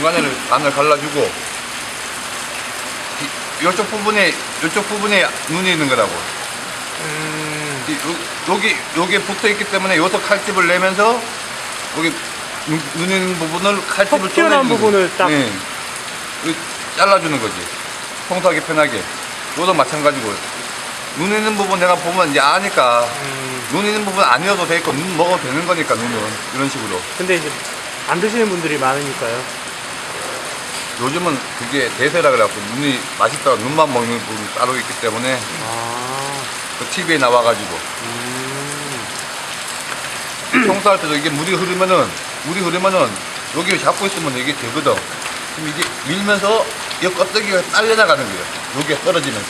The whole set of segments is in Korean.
중간에를 반을 갈라주고 이- 이쪽 부분에 이쪽 부분에 눈이 있는 거라고. 음, 이- 요- 여기 여기에 붙어 있기 때문에 여기서 칼집을 내면서 여기 눈, 눈 있는 부분을 칼집을 톡 튀어나온 쪼개주는 부분을 거지. 딱- 네. 이거 잘라주는 거지. 통통하게 편하게. 요도 마찬가지고 눈 있는 부분 내가 보면 이제 아니까 음. 눈 있는 부분 아니어도 되고 눈 먹어도 되는 거니까 눈은 이런 식으로. 근데 이제 안 드시는 분들이 많으니까요. 요즘은 그게 대세라 그래갖고 눈이 맛있다고 눈만 먹는 부분 따로 있기 때문에 아, 그 TV에 나와가지고 음. 청소할 때도 이게 물이 흐르면은 물이 흐르면은 여기 잡고 있으면 이게 되거든. 그럼 이게 밀면서 이 껍데기가 딸려나가는 거예요. 여기에 떨어지면서.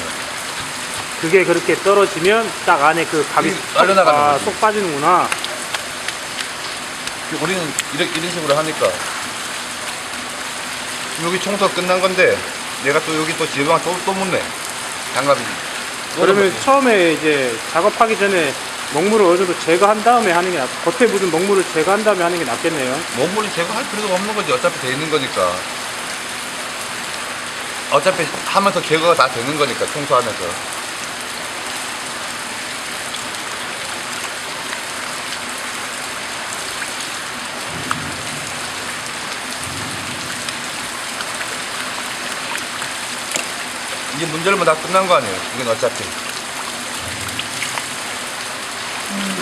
그게 그렇게 떨어지면 딱 안에 그 밥이 이 빨려나가는 아, 거지. 쏙 빠지는구나. 우리는 이렇게 이런 식으로 하니까 여기 청소 끝난 건데 내가 또 여기 또 지방 또, 또 묻네. 장갑이. 그러면 처음에 이제 작업하기 전에 먹물을 어느 정도 제거한 다음에 하는 게 낫, 겉에 묻은 먹물을 제거한 다음에 하는 게 낫겠네요. 몸물이 제거할 필요가 없는 거지. 어차피 돼 있는 거니까. 어차피 하면서 제거가 다 되는 거니까 청소하면서. 이게 문제는 뭐 다 끝난 거 아니에요 이건 어차피 음.